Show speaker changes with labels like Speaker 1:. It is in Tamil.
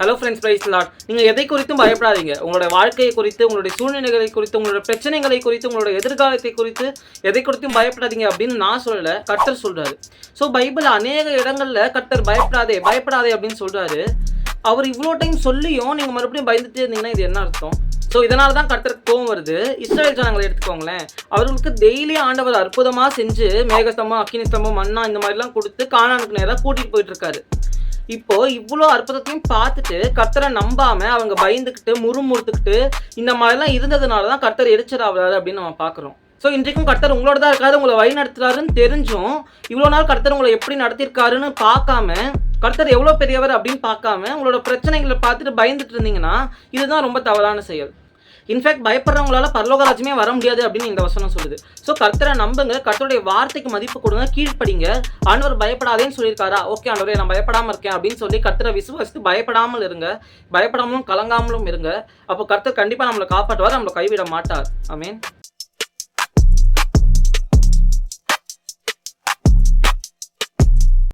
Speaker 1: ஹலோ ஃப்ரெண்ட்ஸ் பிரைஸ் லாட் நீங்கள் எதை குறித்தும் பயப்படாதீங்க. உங்களோட வாழ்க்கையை குறித்து உங்களுடைய சூழ்நிலைகளை குறித்து உங்களோட பிரச்சனைகளை குறித்து உங்களோட எதிர்காலத்தை குறித்து எதை குறித்தும் பயப்படாதீங்க அப்படின்னு நான் சொல்லலை. கர்த்தர் சொல்கிறாரு ஸோ பைபிள் அநேக இடங்களில் கர்த்தர் பயப்படாதே பயப்படாதே அப்படின்னு சொல்கிறாரு அவர் இவ்வளோ டைம் சொல்லியும் நீங்கள் மறுபடியும் பயந்துட்டே இருந்தீங்கன்னா இது என்ன அர்த்தம்? ஸோ இதனால தான் கர்த்தருக்கு கோவம் வருது. இஸ்ரேல் ஜனங்களை எடுத்துக்கோங்களேன். அவர்களுக்கு டெய்லி ஆண்டவர் அற்புதமாக செஞ்சு மேகஸ்தம்பம் அக்கினி ஸ்தம்பம் மண்ணா இந்த மாதிரிலாம் கொடுத்து காணானுக்கு நேராக கூட்டிகிட்டு போயிட்டு இருக்காரு. இப்போ இவ்வளோ அற்புதத்தையும் பார்த்துட்டு கர்த்தரை நம்பாம அவங்க பயந்துக்கிட்டு முறுமுறுத்துக்கிட்டு இந்த மாதிரிலாம் இருந்ததுனால தான் கர்த்தர் எரிச்சல் ஆகுறாரு அப்படின்னு நம்ம பார்க்குறோம். ஸோ இன்றைக்கும் கர்த்தர் உங்களோட தான் இருக்காரு உங்களை வழி நடத்துறாருன்னு தெரிஞ்சும் இவ்வளோ நாள் கர்த்தர் உங்களை எப்படி நடத்திருக்காருன்னு பார்க்காம கர்த்தர் எவ்வளோ பெரியவர் அப்படின்னு பார்க்காம உங்களோட பிரச்சனைகளை பார்த்துட்டு பயந்துட்டு இருந்தீங்கன்னா இதுதான் ரொம்ப தவறான செயல். இன்ஃபேக்ட் பயப்படுறவங்களால பரலோக ராஜ்யமே வர முடியாது அப்படின்னு இந்த வசனம் சொல்லுது. ஸோ கர்த்தரை நம்புங்க. கர்த்தருடைய வார்த்தைக்கு மதிப்பு கொடுங்க. கீழ்ப்படிங்க. ஆண்டவர் பயப்படாதேன்னு சொல்லியிருக்காரா? ஓகே ஆண்டவரே நான் பயப்படாமல் இருக்கேன் அப்படின்னு சொல்லி கர்த்தரை விசுவாசித்து பயப்படாமல் இருங்க. பயப்படாமலும் கலங்காமலும் இருங்க. அப்போ கர்த்தர் கண்டிப்பாக நம்மளை காப்பாற்றுவார் நம்மளை கைவிட மாட்டார். ஆமீன்